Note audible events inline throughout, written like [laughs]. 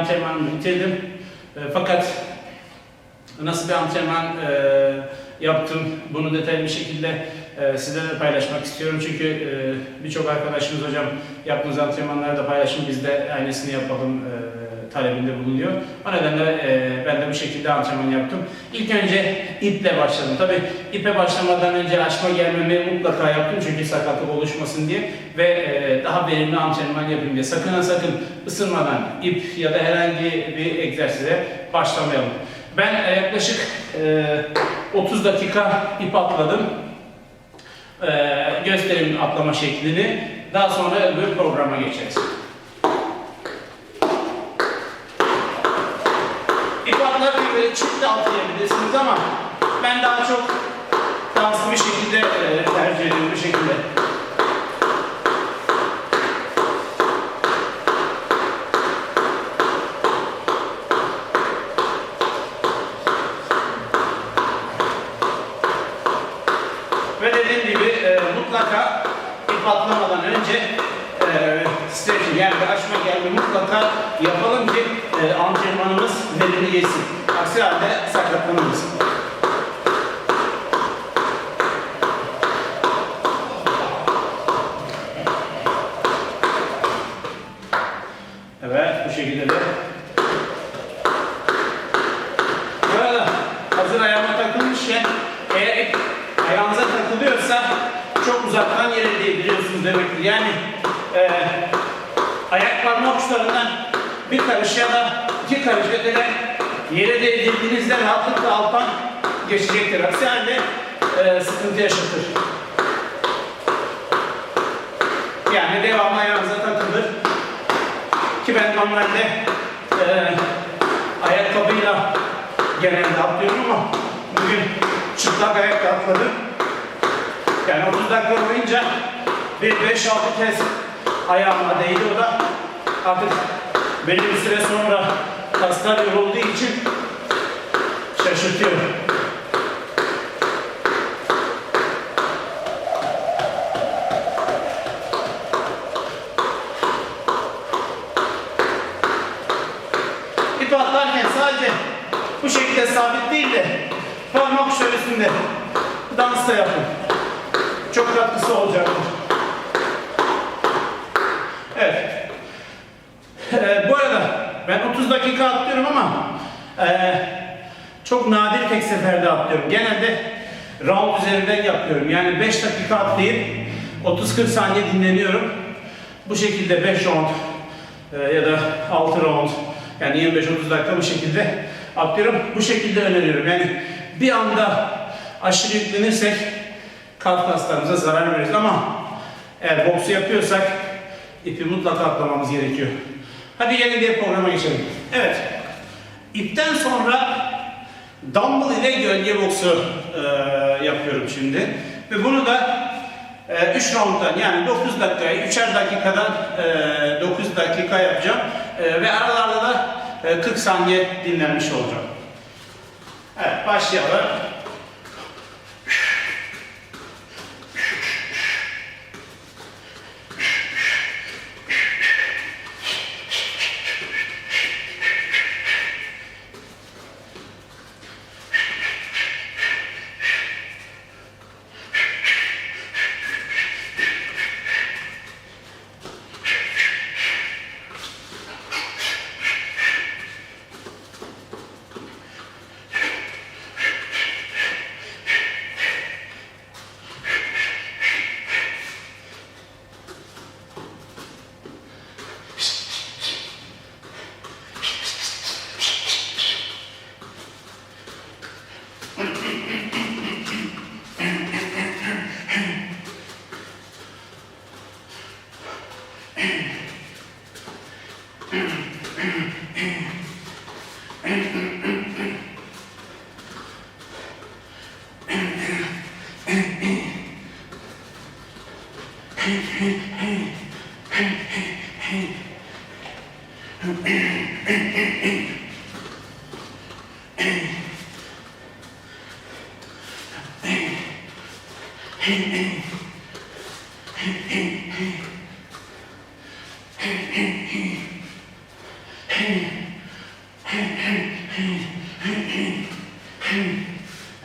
antrenmanımı bitirdim. E, Fakat nasıl bir antrenman e, yaptım bunu detaylı bir şekilde e, sizlerle paylaşmak istiyorum. Çünkü e, birçok arkadaşımız hocam yaptığınız antrenmanları da paylaşın biz de aynısını yapalım e, talebinde bulunuyor. O nedenle e, ben de bu şekilde antrenman yaptım. İlk önce iple başladım. Tabi ipe başlamadan önce açma gelmemi mutlaka yaptım çünkü sakatlık oluşmasın diye ve e, daha verimli antrenman yapayım diye. Sakın ha sakın ısınmadan ip ya da herhangi bir egzersize başlamayalım. Ben e, yaklaşık e, 30 dakika ip atladım. E, göstereyim atlama şeklini. Daha sonra öbür programa geçeriz. İp böyle çift de atlayabilirsiniz ama ben daha çok danslı bir şekilde e, tercih ediyorum bu şekilde. Ve dediğim gibi e, mutlaka ip atlamadan önce e, stretching yani bir açma gelme mutlaka yapalım ki e, antrenmanımız verimli geçsin. Aksi halde sakatlanırız. Evet bu şekilde de. Bu arada hazır ayağıma takılmışken eğer ayağınıza takılıyorsa çok uzaktan yere değdiriyorsunuz demektir. Yani e, ayak parmak uçlarından bir karış ya da iki karış öteden yere değdirdiğinizde rahatlıkla alttan geçecektir. Aksi halde e, sıkıntı yaşatır. Yani devamlı ayağınıza takılır. Ki ben normalde e, ayakkabıyla genelde atlıyorum ama bugün çıplak ayakla atladım. Yani 30 dakika boyunca bir 5-6 kez ayağıma değdi o da artık belli bir süre sonra kaslar yorulduğu için şaşırtıyor. İp atlarken sadece bu şekilde sabit değil de üstünde dans da yapın. Çok katkısı olacaktır. Evet. Ee, bu arada ben 30 dakika atlıyorum ama ee, çok nadir tek seferde atlıyorum. Genelde round üzerinden yapıyorum. Yani 5 dakika atlayıp 30-40 saniye dinleniyorum. Bu şekilde 5 round ee, ya da 6 round yani 25-30 dakika bu şekilde atlıyorum. Bu şekilde öneriyorum. Yani bir anda aşırı yüklenirsek kalp kaslarımıza zarar veririz ama eğer boksu yapıyorsak ipi mutlaka atlamamız gerekiyor. Hadi yeni bir programa geçelim. Evet. İpten sonra dumbbell ile gölge boksu e, yapıyorum şimdi. Ve bunu da 3 rounddan yani 9 dakikayı 3'er dakikadan e, 9 dakika yapacağım. E, ve aralarda da e, 40 saniye dinlenmiş olacağım. Evet başlayalım.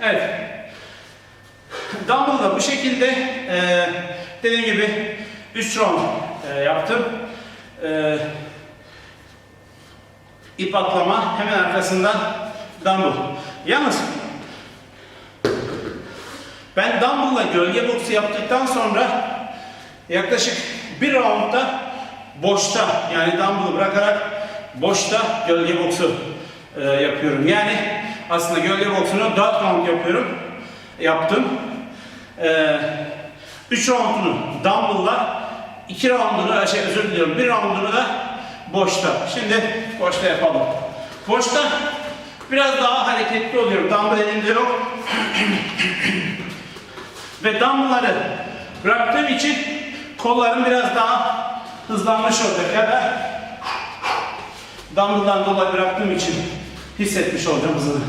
Evet. Dumbbell da bu şekilde e, dediğim gibi 3 round e, yaptım. E, ip atlama hemen arkasından dumbbell. Yalnız gölge boksu yaptıktan sonra yaklaşık bir roundda boşta yani dumbbell'ı bırakarak boşta gölge boksu e, yapıyorum. Yani aslında gölge boksunu 4 round yapıyorum. Yaptım. 3 roundunu dumbbell'la 2 roundunu şey özür diliyorum 1 roundunu da boşta. Şimdi boşta yapalım. Boşta biraz daha hareketli oluyorum. Dumbbell elimde yok. [clears throat] Ve dumbbell'ları bıraktığım için kollarım biraz daha hızlanmış olacak ya da dumbbell'dan dolayı bıraktığım için hissetmiş olacağım hızını.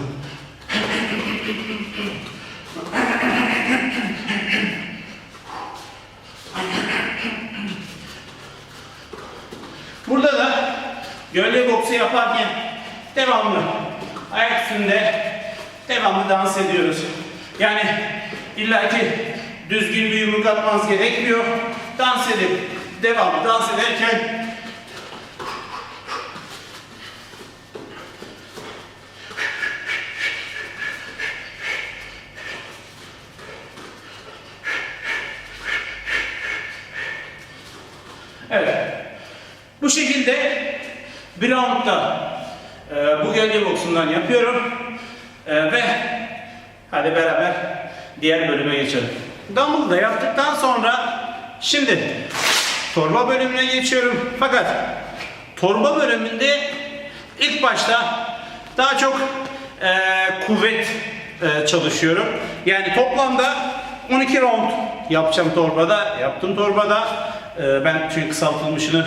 Burada da gölge boksu yaparken devamlı ayak üstünde devamlı dans ediyoruz. Yani illaki düzgün bir yumruk atmanız gerekmiyor. Dans edip devamlı dans ederken Evet. Bu şekilde bir roundda e, bu gölge boksundan yapıyorum. E, ve hadi beraber diğer bölüme geçelim. Dumbbell'ı da yaptıktan sonra şimdi torba bölümüne geçiyorum. Fakat torba bölümünde ilk başta daha çok e, kuvvet e, çalışıyorum. Yani toplamda 12 round yapacağım torbada. Yaptım torbada. E, ben çünkü kısaltılmışını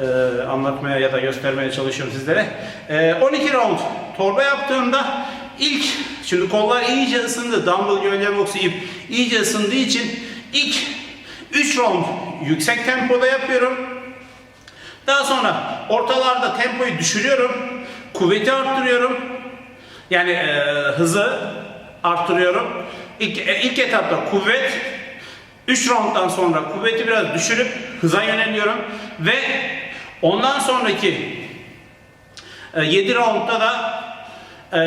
e, anlatmaya ya da göstermeye çalışıyorum sizlere. E, 12 round torba yaptığımda ilk şimdi kollar iyice ısındı. Dumbbell gölge boksu ip iyice ısındığı için ilk 3 round yüksek tempoda yapıyorum. Daha sonra ortalarda tempoyu düşürüyorum. Kuvveti arttırıyorum. Yani e, hızı arttırıyorum. İlk, e, ilk etapta kuvvet 3 rounddan sonra kuvveti biraz düşürüp hıza yöneliyorum ve ondan sonraki e, 7 roundda da e,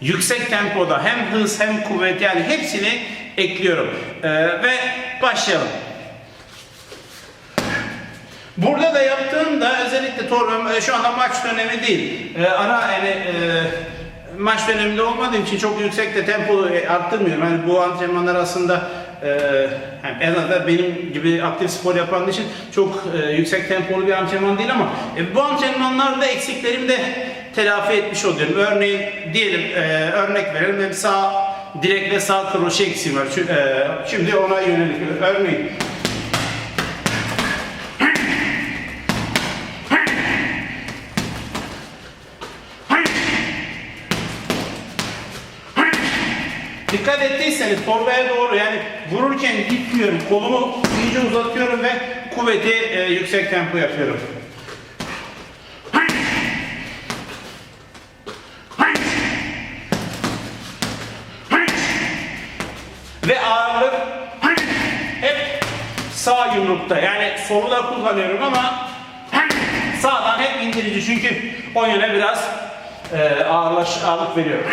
yüksek tempoda hem hız hem kuvvet yani hepsini ekliyorum. E, ve başlayalım. Burada da yaptığımda özellikle torba e, şu anda maç dönemi değil. E, ara yani e, maç döneminde olmadığım için çok yüksek de tempo arttırmıyorum. Yani bu antrenmanlar aslında e, yani en azından benim gibi aktif spor yapan için çok e, yüksek tempolu bir antrenman değil ama e, bu antrenmanlarda eksiklerimi de telafi etmiş oluyorum. Örneğin diyelim e, örnek verelim benim sağ direk ve sağ kroşe eksiğim var. Şu- e, Şimdi ona yönelik örneğin Dikkat ettiyseniz torbaya doğru yani vururken gitmiyorum. Kolumu iyice uzatıyorum ve kuvveti e, yüksek tempo yapıyorum. Ve ağırlık hep sağ yumrukta. Yani solu da kullanıyorum ama sağdan hep indirici çünkü o yöne biraz e, ağırlaş, ağırlık veriyorum.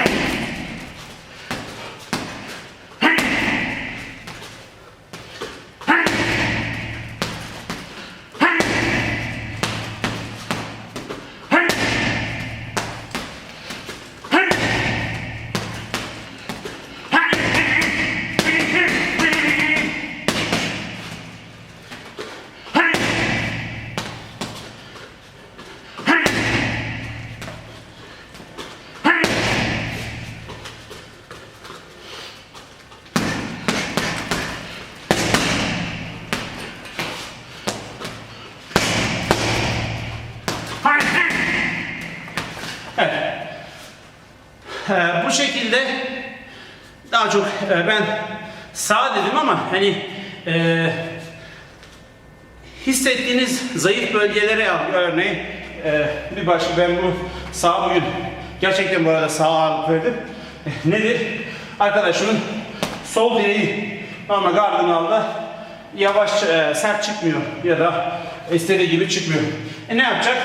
Ee, bu şekilde daha çok e, ben sağ dedim ama hani e, hissettiğiniz zayıf bölgelere al. Örneğin e, bir başka ben bu sağ bugün gerçekten bu arada sağ ağırlık verdim. [laughs] Nedir? Arkadaşımın sol direği Ama Cardinal'da yavaş, e, sert çıkmıyor ya da istediği gibi çıkmıyor. E ne yapacak?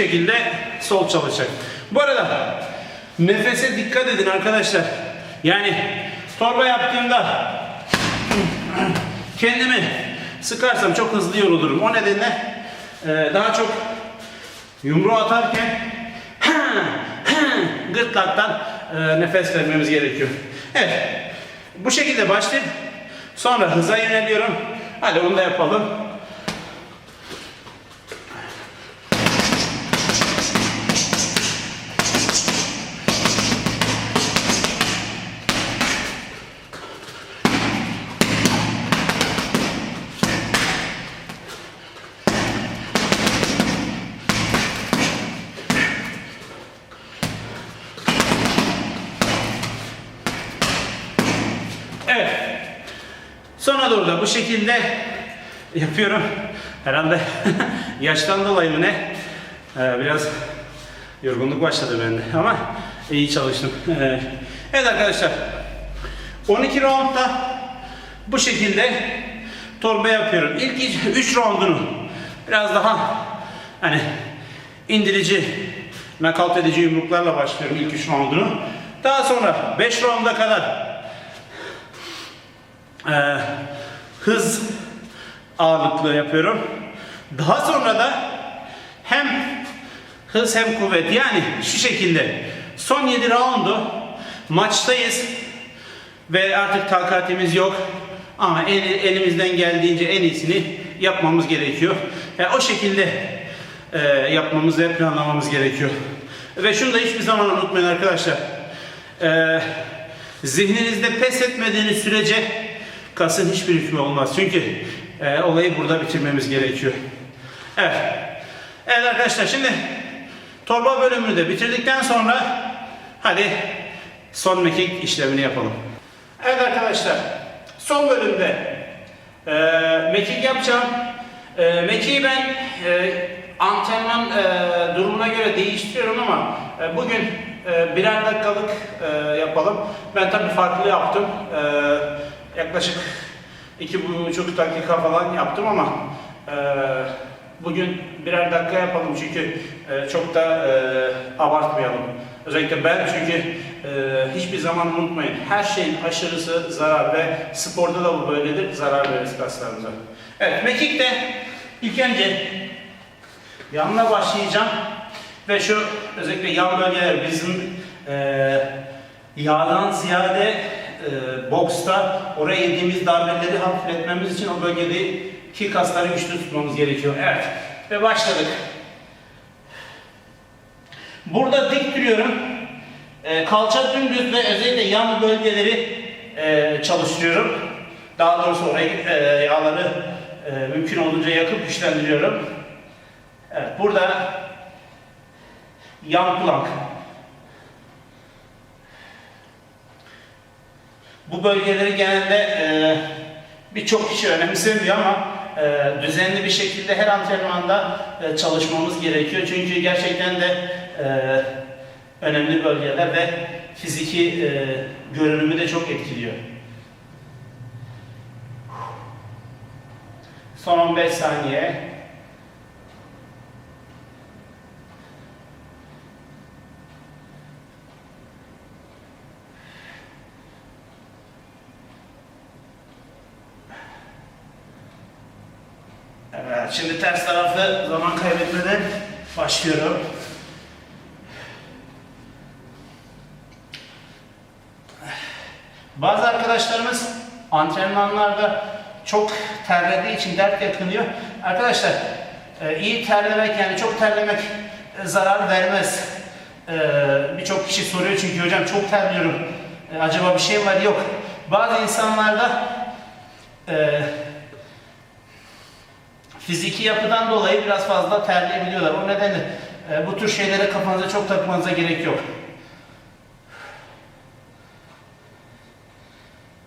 Şekilde sol çalışacak. Bu arada nefese dikkat edin arkadaşlar. Yani torba yaptığımda kendimi sıkarsam çok hızlı yorulurum. O nedenle e, daha çok yumruğu atarken [clears throat] gırtlaktan e, nefes vermemiz gerekiyor. Evet. Bu şekilde başlayıp sonra hıza yöneliyorum. Hadi onu da yapalım. Sona doğru da bu şekilde yapıyorum. Herhalde [laughs] yaştan dolayı mı ne? Ee, biraz yorgunluk başladı bende ama iyi çalıştım. Ee, evet arkadaşlar. 12 roundda bu şekilde torba yapıyorum. İlk 3 roundunu biraz daha hani indirici, nakavt edici yumruklarla başlıyorum ilk 3 roundunu. Daha sonra 5 rounda kadar ee, hız ağırlıklı yapıyorum. Daha sonra da hem hız hem kuvvet yani şu şekilde son 7 roundu maçtayız ve artık takatimiz yok ama el, elimizden geldiğince en iyisini yapmamız gerekiyor. Yani o şekilde e, yapmamız ve planlamamız gerekiyor. Ve şunu da hiçbir zaman unutmayın arkadaşlar. E, zihninizde pes etmediğiniz sürece kasın hiçbir hükmü olmaz. Çünkü e, olayı burada bitirmemiz gerekiyor. Evet. Evet arkadaşlar şimdi torba bölümünü de bitirdikten sonra hadi son mekik işlemini yapalım. Evet arkadaşlar son bölümde e, mekik yapacağım. E, mekiği ben e, antrenman e, durumuna göre değiştiriyorum ama e, bugün e, birer dakikalık e, yapalım. Ben tabii farklı yaptım. E, yaklaşık iki buçuk dakika falan yaptım ama e, bugün birer dakika yapalım çünkü e, çok da e, abartmayalım. Özellikle ben çünkü e, hiçbir zaman unutmayın her şeyin aşırısı zarar ve sporda da bu böyledir zarar verir kaslarımıza. Evet mekikte ilk önce yanına başlayacağım ve şu özellikle yan bölgeler bizim e, yağdan ziyade e, boksta oraya yediğimiz darbeleri hafifletmemiz için o bölgedeki kasları güçlü tutmamız gerekiyor. Evet ve başladık. Burada dik duruyorum. E, kalça dümdüz ve özellikle yan bölgeleri e, çalıştırıyorum. Daha doğrusu oraya e, yağları e, mümkün olduğunca yakıp güçlendiriyorum. Evet burada yan plank. Bu bölgeleri genelde e, birçok kişi önemsemiyor ama e, düzenli bir şekilde her antrenmanda e, çalışmamız gerekiyor. Çünkü gerçekten de e, önemli bölgeler ve fiziki e, görünümü de çok etkiliyor. Son 15 saniye. Şimdi ters tarafı zaman kaybetmeden başlıyorum. Bazı arkadaşlarımız antrenmanlarda çok terlediği için dert yakınıyor. Arkadaşlar e, iyi terlemek yani çok terlemek e, zarar vermez. E, Birçok kişi soruyor çünkü hocam çok terliyorum. Acaba bir şey var? Yok. Bazı insanlarda fiziki yapıdan dolayı biraz fazla terleyebiliyorlar. O nedenle e, bu tür şeylere kafanıza çok takmanıza gerek yok.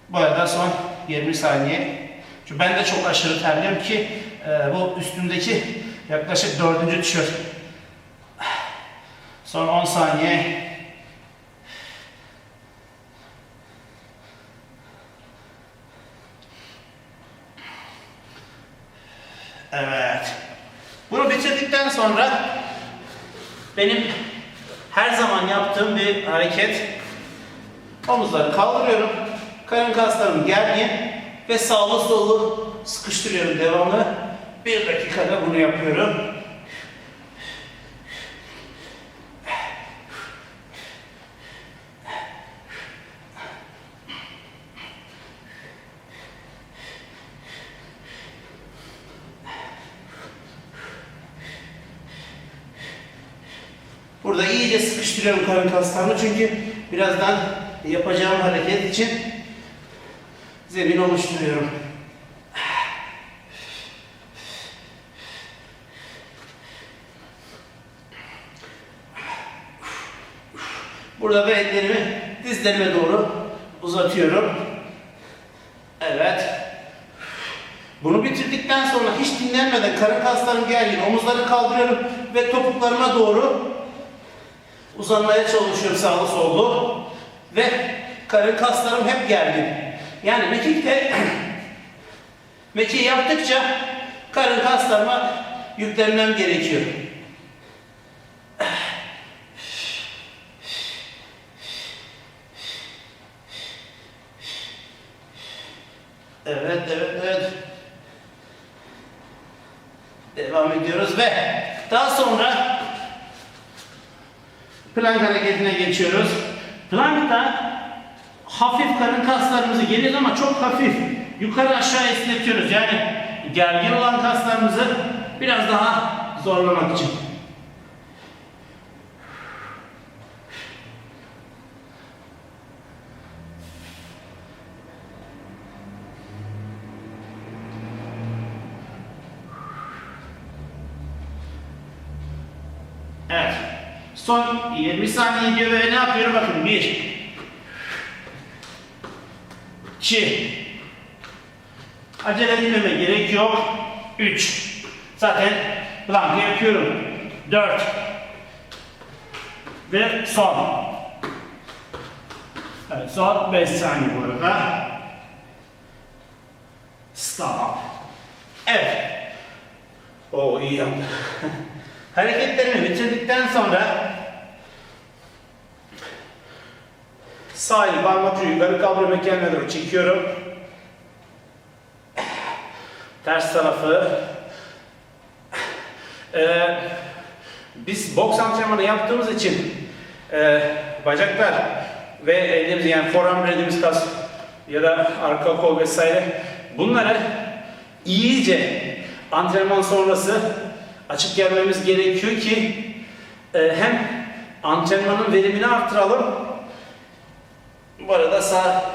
Bu arada son 20 saniye. Çünkü ben de çok aşırı terliyorum ki e, bu üstümdeki yaklaşık dördüncü tişört. Son 10 saniye. Evet. Bunu bitirdikten sonra benim her zaman yaptığım bir hareket. Omuzları kaldırıyorum. Karın kaslarım gergin ve sağlı sollu sıkıştırıyorum devamlı. Bir dakikada bunu yapıyorum. Burada iyice sıkıştırıyorum karın kaslarını çünkü birazdan yapacağım hareket için zemin oluşturuyorum. Burada da ellerimi dizlerime doğru uzatıyorum. Evet. Bunu bitirdikten sonra hiç dinlenmeden karın kaslarım gergin, omuzları kaldırıyorum ve topuklarıma doğru uzanmaya çalışıyorum sağlı sollu ve karın kaslarım hep gergin. Yani mekikte [clears throat] mekiği yaptıkça karın kaslarıma yüklenmem gerekiyor. Evet, evet, evet. Devam ediyoruz ve daha sonra plank hareketine geçiyoruz. Plankta hafif karın kaslarımızı geliyoruz ama çok hafif yukarı aşağı esnetiyoruz. Yani gergin olan kaslarımızı biraz daha zorlamak için. Evet. Son 20 saniye diyor ve ne yapıyorum bakın. 1 2 Acele etmeme gerek yok. 3 Zaten plankı yapıyorum. 4 Ve son. Evet, son 5 saniye bu arada. Stop. Evet. O iyi yaptı. [laughs] Hareketlerimi bitirdikten sonra sağ eli yukarı kaldırıp kendime doğru çekiyorum. Ters tarafı. Ee, biz boks antrenmanı yaptığımız için e, bacaklar ve ellerimiz yani forearm dediğimiz kas ya da arka kol vesaire bunları iyice antrenman sonrası açık gelmemiz gerekiyor ki e, hem antrenmanın verimini artıralım. Bu arada sağ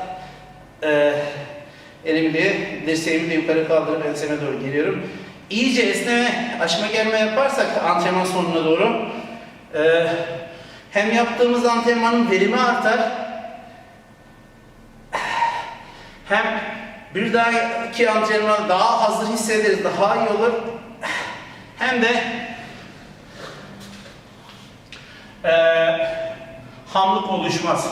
e, elimi de dirseğimi de yukarı kaldırıp enseme doğru geliyorum. İyice esneme, açma gelme yaparsak antrenman sonuna doğru e, hem yaptığımız antrenmanın verimi artar hem bir dahaki antrenman daha hazır hissederiz, daha iyi olur. Hem de eee hamlık oluşmaz.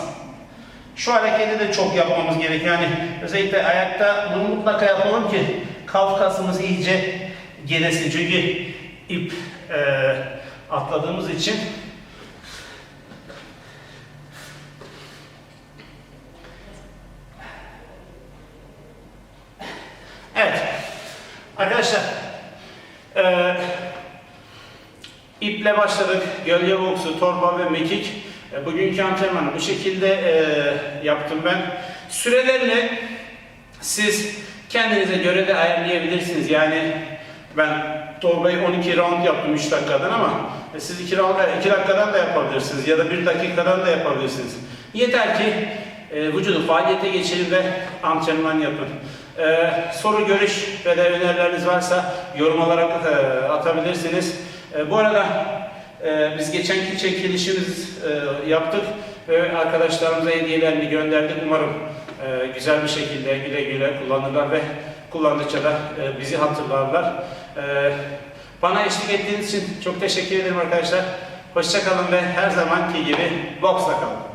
Şu hareketi de çok yapmamız gerekiyor. Yani özellikle ayakta bunu mutlaka yapalım ki kalf kasımız iyice gelesin. Çünkü ip eee, atladığımız için Evet. Arkadaşlar eee iple başladık. Gölge boksu, torba ve mekik. E, bugünkü antrenmanı bu şekilde e, yaptım ben. Sürelerini siz kendinize göre de ayarlayabilirsiniz. Yani ben torbayı 12 round yaptım 3 dakikadan ama e, siz 2, round, 2 dakikadan da yapabilirsiniz ya da 1 dakikadan da yapabilirsiniz. Yeter ki e, vücudu faaliyete geçirin ve antrenman yapın. E, soru, görüş ve de önerileriniz varsa yorum olarak e, atabilirsiniz. E, bu arada e, biz geçenki çekilişimiz e, yaptık ve arkadaşlarımıza hediyelerini gönderdik. Umarım e, güzel bir şekilde güle güle kullanırlar ve kullandıkça da e, bizi hatırlarlar. Bana eşlik ettiğiniz için çok teşekkür ederim arkadaşlar. Hoşçakalın ve her zamanki gibi boksla kalın.